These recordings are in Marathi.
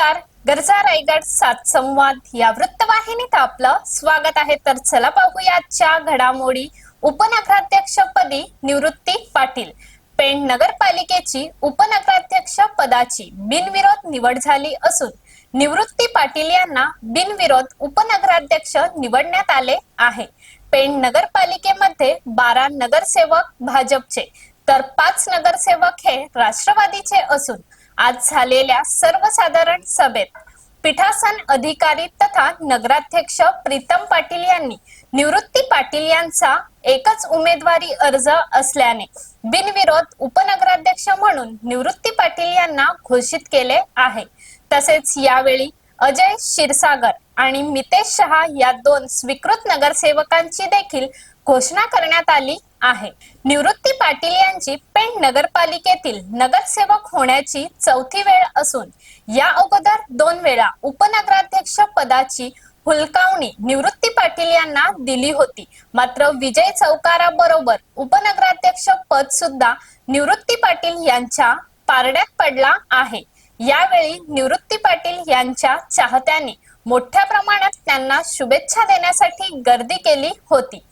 नमस्कार. गरजा रायगड सात संवाद या वृत्तवाहिनीत आपलं स्वागत आहे. तर चला पाहूया आजच्या घडामोडी. उपनगराध्यक्षपदी निवृत्ती पाटील. पेण नगरपालिकेची उपनगराध्यक्ष पदाची बिनविरोध निवड झाली असून निवृत्ती पाटील यांना बिनविरोध उपनगराध्यक्ष निवडण्यात आले आहे. पेण नगरपालिकेमध्ये बारा नगरसेवक भाजपचे. तर पाच नगरसेवक हे राष्ट्रवादीचे असून आज झालेल्या सर्वसाधारण सभेत पीठासन अधिकारी तथा नगराध्यक्ष प्रीतम पाटील यांनी निवृत्ती पाटील यांचा एकच उमेदवारी अर्ज असल्याने बिनविरोध उपनगराध्यक्ष म्हणून निवृत्ती पाटील यांना घोषित केले आहे. तसेच यावेळी अजय क्षीरसागर आणि मितेश शहा या दोन स्वीकृत नगरसेवकांची देखील घोषणा करण्यात आली आहे. निवृत्ती पाटील यांची पेण नगरपालिकेतील नगरसेवक होण्याची चौथी वेळ असून या अगोदर दोन वेळा उपनगराध्यक्ष पदाची हुलकावणी निवृत्ती पाटील यांना दिली होती. मात्र विजय चौकारा बरोबर उपनगराध्यक्ष पद सुद्धा निवृत्ती पाटील यांच्या पारड्यात पडला आहे. यावेळी निवृत्ती पाटील यांच्या चाहत्यांनी मोठ्या प्रमाणात त्यांना शुभेच्छा देण्यासाठी गर्दी केली होती.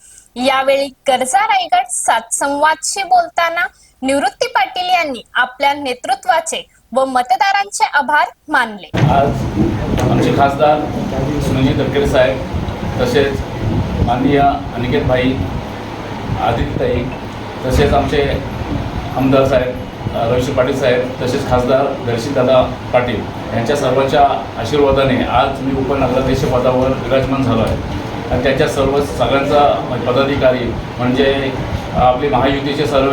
यावेळी कर्जा रायगड सात संवादशी बोलताना निवृत्ती पाटील यांनी आपल्या नेतृत्वाचे व मतदारांचे आभार मानले. आज आमचे खासदार सुनील तटकरे साहेब तसेच माननीय अनिकेत भाई आदित्यताई तसेच आमचे आमदार साहेब रवीश पाटील साहेब तसेच खासदार दर्शितदादा पाटील यांच्या सर्वांच्या आशीर्वादाने आज मी उपनगराध्यक्ष पदावर विराजमान झालो आहे. आणि त्याच्या सर्व सगळ्यांचा पदाधिकारी म्हणजे आपले महायुतीचे सर्व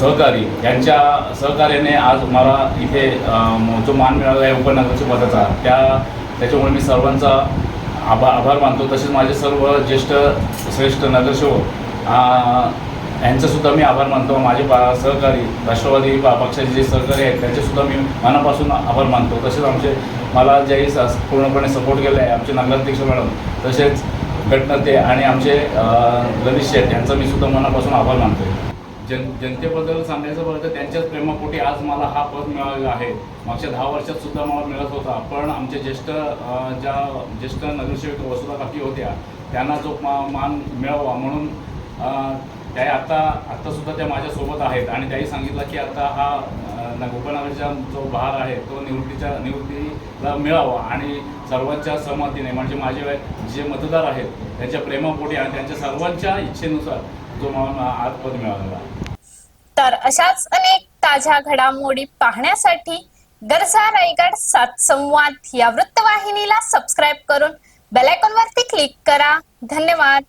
सहकारी यांच्या सहकार्याने आज मला इथे जो मान मिळाला आहे उपनगरच्या पदाचा त्या त्याच्यामुळे मी सर्वांचा आभा आभार मानतो. तसेच माझे सर्व ज्येष्ठ श्रेष्ठ नगरसेवक यांचंसुद्धा मी आभार मानतो. माझे पा सहकारी राष्ट्रवादी पक्षाचे जे सहकारी आहेत त्यांचेसुद्धा मी मनापासून आभार मानतो. तसेच आमचे मला ज्याही स- पूर्णपणे सपोर्ट केला आहे आमचे नगराध्यक्ष मॅडम. तसेच गटनेते आणि आमचे ललित शेठ यांचा मी सुद्धा मनापासून आभार मानतो जन जनतेबद्दल सांगायचं बरं तर त्यांच्याच प्रेमापोटी आज मला हा पद मिळालेला आहे. मागच्या दहा वर्षात सुद्धा मला मिळत होता. पण आमचे ज्येष्ठ ज्या ज्येष्ठ नगरसेवक वसुधा काकी होत्या त्यांना जो मा मान मिळावा म्हणून त्या आता आत्तासुद्धा त्या माझ्यासोबत आहेत आणि त्यांनी सांगितलं की आता हा अ, जो बहार आहे तो निवृत्तीच्या निवृत्तीला मिळावा आणि सर्वांच्या सहमतीने म्हणजे माझे जे मतदार आहेत त्यांच्या प्रेमापोटी आणि त्यांच्या सर्वांच्या इच्छेनुसार जो मला आज पद मिळालेला तर अशाच अनेक ताज्या घडामोडी पाहण्यासाठी गरजा रायगड सात संवाद या वृत्तवाहिनीला सबस्क्राईब करून बेलायकॉन वरती क्लिक करा. धन्यवाद.